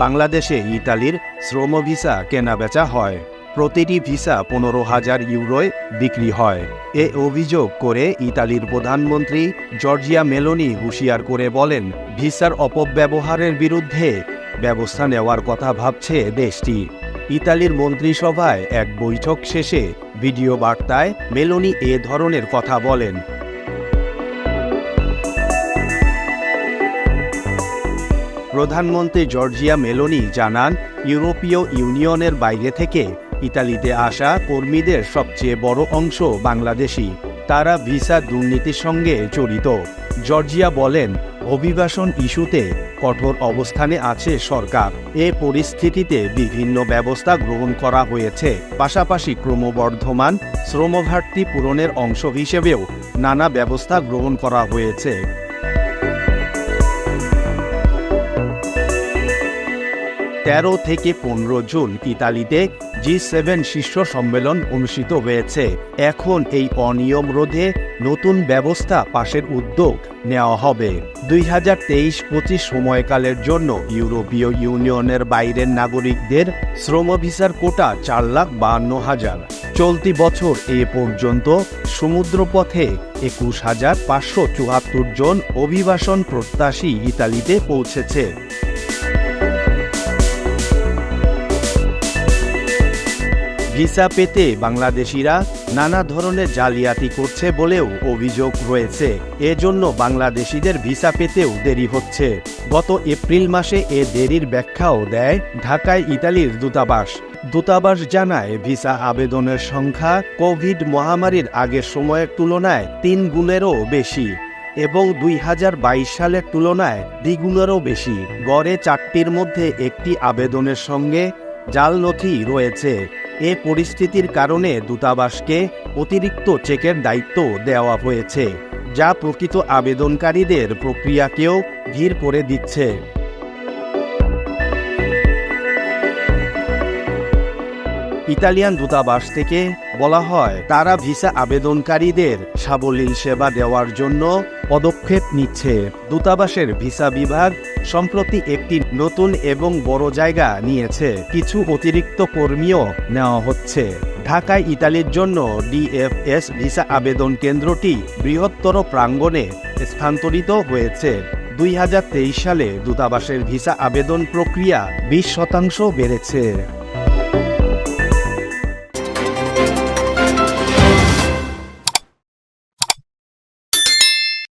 বাংলাদেশে ইতালির শ্রম ভিসা কেনাবেচা হয়। প্রতিটি ভিসা পনেরো হাজার ইউরোয় বিক্রি হয়। এ অভিযোগ করে ইতালির প্রধানমন্ত্রী জর্জিয়া মেলোনি হুঁশিয়ার করে বলেন, ভিসার অপব্যবহারের বিরুদ্ধে ব্যবস্থা নেওয়ার কথা ভাবছে দেশটি। ইতালির মন্ত্রিসভায় এক বৈঠক শেষে ভিডিও বার্তায় মেলোনি এ ধরনের কথা বলেন। প্রধানমন্ত্রী জর্জিয়া মেলোনি জানান, ইউরোপীয় ইউনিয়নের বাইরে থেকে ইতালিতে আসা কর্মীদের সবচেয়ে বড় অংশ বাংলাদেশি। তারা ভিসা দুর্নীতির সঙ্গে জড়িত। জর্জিয়া বলেন, অভিবাসন ইস্যুতে কঠোর অবস্থানে আছে সরকার। এ পরিস্থিতিতে বিভিন্ন ব্যবস্থা গ্রহণ করা হয়েছে। পাশাপাশি ক্রমবর্ধমান শ্রমঘাটতি পূরণের অংশ হিসেবেও নানা ব্যবস্থা গ্রহণ করা হয়েছে। তেরো থেকে পনেরো জুন ইতালিতে জি সেভেন শীর্ষ সম্মেলন অনুষ্ঠিত হয়েছে। এখন এই অনিয়ম রোধে নতুন ব্যবস্থা পাশের উদ্যোগ নেওয়া হবে। দুই হাজার তেইশ পঁচিশ সময়কালের জন্য ইউরোপীয় ইউনিয়নের বাইরের নাগরিকদের শ্রম ভিসার কোটা চার লাখ বাহান্ন হাজার। চলতি বছর এ পর্যন্ত সমুদ্রপথে একুশ হাজার পাঁচশো চুয়াত্তর জন অভিবাসন প্রত্যাশী ইতালিতে পৌঁছেছে। ভিসা পেতে বাংলাদেশিরা নানা ধরনের জালিয়াতি করছে বলেও অভিযোগ রয়েছে। এজন্য বাংলাদেশিদের ভিসা পেতেও দেরি হচ্ছে। গত এপ্রিল মাসে এ দেরির ব্যাখ্যাও দেয় ঢাকায় ইতালির দূতাবাস। দূতাবাস জানায়, ভিসা আবেদনের সংখ্যা কোভিড মহামারীর আগের সময়ের তুলনায় তিন গুণেরও বেশি এবং দুই হাজার বাইশ সালের তুলনায় দ্বিগুণেরও বেশি। গড়ে চারটির মধ্যে একটি আবেদনের সঙ্গে জাল নথি রয়েছে। এ পরিস্থিতির কারণে দূতাবাসকে অতিরিক্ত চেকের দায়িত্ব দেওয়া হয়েছে, যা প্রকৃত আবেদনকারীদের প্রক্রিয়াকেও ধীর করে দিচ্ছে। ইতালিয়ান দূতাবাস থেকে বলা হয়, তারা ভিসা আবেদনকারীদের সাবলীল সেবা দেওয়ার জন্য পদক্ষেপ নিচ্ছে। দূতাবাসের ভিসা বিভাগ সম্প্রতি একটি নতুন এবং বড় জায়গা নিয়েছে। কিছু অতিরিক্ত কর্মীও নেওয়া হচ্ছে। ঢাকায় ইতালির জন্য ডিএফএস ভিসা আবেদন কেন্দ্রটি বৃহত্তর প্রাঙ্গণে স্থানান্তরিত হয়েছে। দুই হাজার তেইশ সালে দূতাবাসের ভিসা আবেদন প্রক্রিয়া বিশ শতাংশ বেড়েছে।